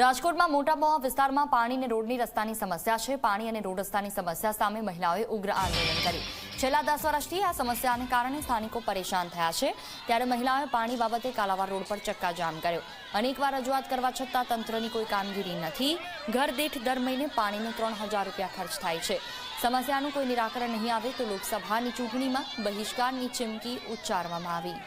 રાજકોટમાં મોટા મોહા વિસ્તારમાં પાણી અને રોડની રસ્તાની સમસ્યા છે. પાણી અને રોડ રસ્તાની સમસ્યા સામે મહિલાઓએ ઉગ્ર આંદોલન કર્યું. છેલ્લા દસ વર્ષથી આ સમસ્યાને કારણે સ્થાનિકો પરેશાન થયા છે. ત્યારે મહિલાઓએ પાણી બાબતે કાલાવાર રોડ પર ચક્કાજામ કર્યો. અનેકવાર રજૂઆત કરવા છતાં તંત્રની કોઈ કામગીરી નથી. ઘર દીઠ દર મહિને પાણીને ત્રણ રૂપિયા ખર્ચ થાય છે. સમસ્યાનું કોઈ નિરાકરણ નહીં આવે તો લોકસભાની ચૂંટણીમાં બહિષ્કારની ચીમકી ઉચ્ચારવામાં આવી.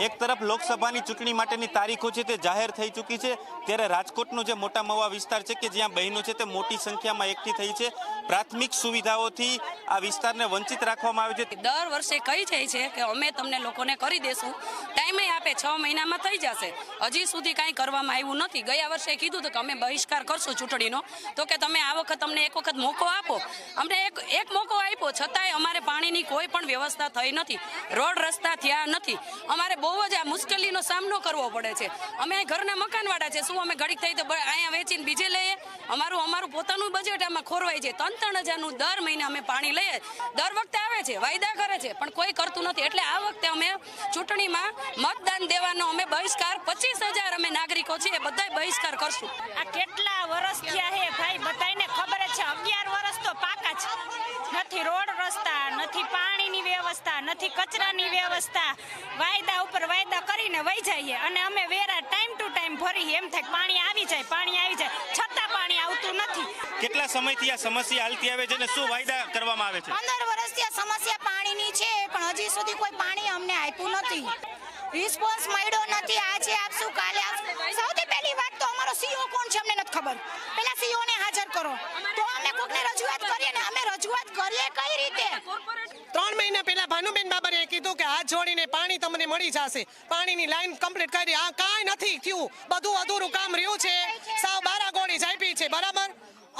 એક તરફ લોકસભાની ચૂંટણી માટેની તારીખો છે તે જાહેર થઈ ચૂકી છે, ત્યારે રાજકોટનો જે મોટા મવા વિસ્તાર છે કે જ્યાં બહેનો છે તે મોટી સંખ્યામાં એકઠી થઈ છે. પ્રાથમિક સુવિધાઓથી આ વિસ્તારને વંચિત રાખવામાં આવ્યો છે. દર વર્ષે કહી જાય છે કે અમે તમને લોકોને કરી દેશું. ટાઈમે આપે છ મહિનામાં થઈ જશે. હજી સુધી કાંઈ કરવામાં આવ્યું નથી. ગયા વર્ષે કીધું હતું કે અમે બહિષ્કાર કરશું ચૂંટણીનો. તો કે તમે આ વખત અમને એક વખત મોકો આપો. અમને એક એક મોકો આપ્યો. છતાંય અમારે પાણીની કોઈ પણ વ્યવસ્થા થઈ નથી. રોડ રસ્તા થયા નથી. અમારે બહુ જ આ મુશ્કેલીનો સામનો કરવો પડે છે. અમે ઘરના મકાનવાળા છે. શું અમે ઘડીક થઈ તો અહીંયા વેચીને બીજે લઈએ? અમારું અમારું પોતાનું બજેટ આમાં ખોરવાય છે. ત્રણ ત્રણ હજારનું દર મહિને અમે પાણી લઈએ. દર વખતે આવે છે. વાયદા કરે છે. પણ કોઈ કરતું નથી. એટલે આ વખતે અમે ચૂંટણીમાં મતદાન દેવાનો અમે બહિષ્કાર પચીસ હજાર અમે નાગરિકો છે એ બધાય બહિષ્કાર કરશું. આ કેટલા વર્ષ થયા હે ભાઈ? બધાને ખબર છે. અગિયાર વર્ષ તો પાકા છે નથી રોડ રસ્તા, નથી પાણીની વ્યવસ્થા નથી કચરાની વ્યવસ્થા. વાયદા ઉપર વાયદા કરીને વહી જઈએ અને અમે વેરા ટાઈમ ટુ ટાઈમ ભરી એમ થાય પાણી આવી જાય પાણી આવી જાય. છતાં પાણી આવતું નથી. કેટલા સમયથી આ સમસ્યા હાલતી આવે છે અને શું વાયદા કરવામાં આવે છે? પંદર વર્ષથી આ સમસ્યા પાણીની છે પણ હજી સુધી કોઈ પાણી અમને આપ્યું નથી. રિસ્પોન્સ મળ્યો નથી. આજે આપશું કાલે આપશું સૌથી પહેલી વાત તો અમારો સીઓ કોણ છે અમને નથી ખબર. પેલા સીઓ ને હાજર કરો. તો અમે કોકને રજૂઆત કરીએ ને અમે રજૂઆત કરીએ કઈ રીતે ત્રણ મહિના પહેલા ભાનુબેન બાબરે કીધું કે હાથ જોડીને પાણી તમને મળી જશે. પાણીની લાઈન કમ્પ્લીટ કરી. આ કાંઈ નથી થયું. બધું અધૂરું કામ રહ્યું છે. સાવ બારા ગોળી ઝાપી છે. બરાબર?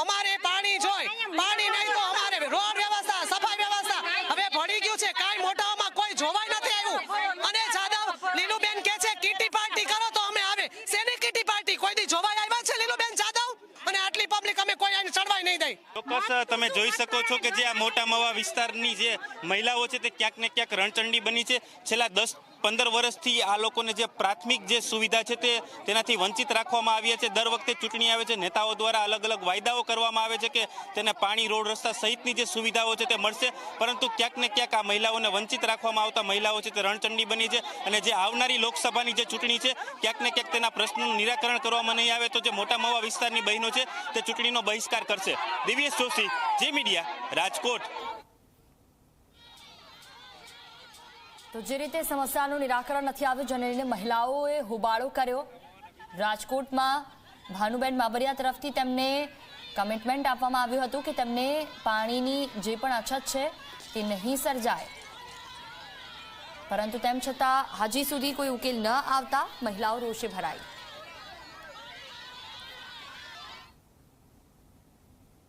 અમારે પાણી જોઈ. પાણી નહીં તો અમારે રોડ વ્યવસ્થા, સફાઈ વ્યવસ્થા હવે ભળી ગયું છે. કાંઈ મોટાઓમાં કોઈ જોવાય નથી આવ્યું. અને જાદવ, લીલુબેન કે છે, કીટી પાર્ટી કરો તો અમે આવે. શેની કીટી પાર્ટી? કોઈ દી જોવાય આવ્યા છે, લીલુબેન, જાદવ? અને આટલી પબ્લિક અમે કોઈ આને ચડવાય નહીં દઈ. ચોક્કસ, તમે જોઈ શકો છો કે જે આ મોટા મવા વિસ્તારની જે મહિલાઓ છે તે ક્યાંક ને ક્યાંક રણચંડી બની છે. છેલ્લા દસ પંદર વર્ષથી આ લોકોને જે પ્રાથમિક જે સુવિધા છે તે તેનાથી વંચિત રાખવામાં આવ્યા છે. દર વખતે ચૂંટણી આવે છે, નેતાઓ દ્વારા અલગ અલગ વાયદાઓ કરવામાં આવે છે કે તેને પાણી, રોડ, રસ્તા સહિતની જે સુવિધાઓ છે તે મળશે. પરંતુ ક્યાંક ને ક્યાંક આ મહિલાઓને વંચિત રાખવામાં આવતા મહિલાઓ છે તે રણચંડી બની છે અને જે આવનારી લોકસભાની જે ચૂંટણી છે, ક્યાંક ને ક્યાંક તેના પ્રશ્નનું નિરાકરણ કરવામાં નહીં આવે તો જે મોટા મવા વિસ્તારની બહેનો છે તે ચૂંટણીનો બહિષ્કાર કરશે. દિવ્યેશ જોશી, જે મીડિયા, રાજકોટ. તો જે રીતે સમસ્યાનું નિરાકરણ નથી આવ્યું, જેને લઈને મહિલાઓએ હોબાળો કર્યો. રાજકોટમાં ભાનુબેન બાબરિયા તરફથી તેમને કમિટમેન્ટ આપવામાં આવ્યું હતું કે તેમને પાણીની જે પણ અછત છે, તે નહીં સર્જાય. પરંતુ તેમ છતાં, હજી સુધી કોઈ ઉકેલ ન આવતા મહિલાઓ રોષે ભરાઈ.